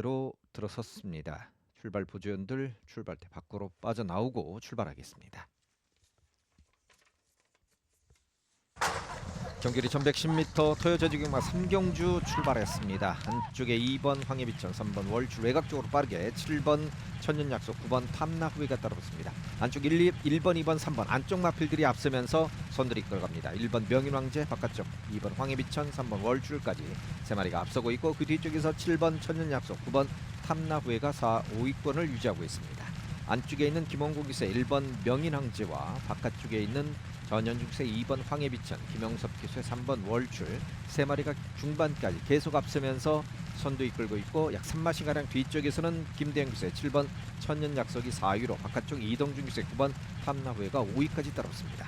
로 들어섰습니다. 출발 보조연들 출발대 밖으로 빠져나오고 출발하겠습니다. 경길이 1110m 토요저지경마 3경주 출발했습니다. 안쪽에 2번 황예비천, 3번 월출 외곽 쪽으로 빠르게 7번 천년약속, 9번 탐나후이가 따라붙습니다. 안쪽 1, 2, 1번, 2번, 3번 안쪽 마필들이 앞서면서 선들이 끌어갑니다. 1번 명인왕제 바깥쪽, 2번 황예비천, 3번 월출까지 세 마리가 앞서고 있고 그 뒤쪽에서 7번 천년약속, 9번 탐나후회가 4, 5위권을 유지하고 있습니다. 안쪽에 있는 김원국 기세 1번 명인왕제와 바깥쪽에 있는 전현중세 2번 황예비천, 김영섭 기수의 3번 월출 세 마리가 중반까지 계속 앞서면서 선두 이끌고 있고 약 3마시가량 뒤쪽에서는 김대영 기수의 7번 천년약속이 4위로 바깥쪽 이동준 기수의 9번 탐나후회가 5위까지 따라붙습니다.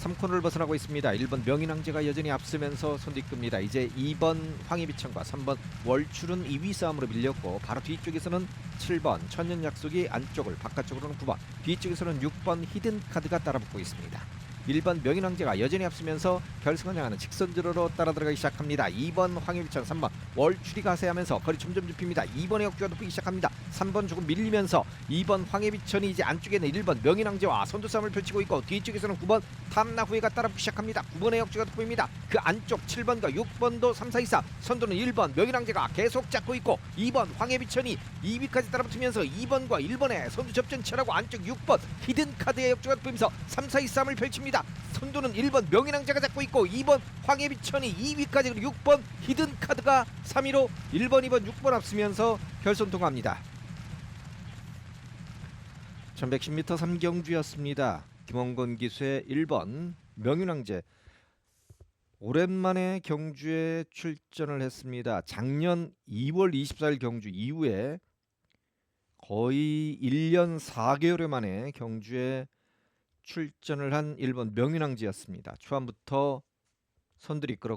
3코너를 벗어나고 있습니다. 1번 명인왕제가 여전히 앞서면서 선두 이끕니다. 이제 2번 황희비천과 3번 월출은 2위 싸움으로 밀렸고 바로 뒤쪽에서는 7번 천년약속이 안쪽을 바깥쪽으로는 9번 뒤쪽에서는 6번 히든카드가 따라붙고 있습니다. 1번 명인왕제가 여전히 앞서면서 결승을 향하는 직선 주로로 따라 들어가기 시작합니다. 2번 황희비천, 3번 월출이 가세하면서 거리 점점 좁힙니다. 2번의 역주가 높이기 시작합니다. 3번 조금 밀리면서 2번 황해비천이 이제 안쪽에는 1번 명인왕제와 선두 싸움을 펼치고 있고 뒤쪽에서는 9번 탐나후회가 따라붙기 시작합니다. 9번의 역주가 돋보입니다. 그 안쪽 7번과 6번도 3, 4, 2, 3 선두는 1번 명인왕제가 계속 잡고 있고 2번 황해비천이 2위까지 따라붙으면서 2번과 1번의 선두 접전 치열하고 안쪽 6번 히든카드의 역주가 돋보이면서 3, 4, 2, 3을 펼칩니다. 선두는 1번 명인왕제가 잡고 있고 2번 황해비천이 2위까지 그리고 6번 히든카드가 3위로 1번, 2번, 6번 앞서면서 결선 통합니다. 1110m 3경주였습니다. 김원건 기수의 1번 명윤왕제 오랜만에 경주에 출전을 했습니다. 작년 2월 24일 경주 이후에 거의 1년 4개월 만에 경주에 출전을 한 1번 명윤왕제였습니다. 초반부터 선들이 끌어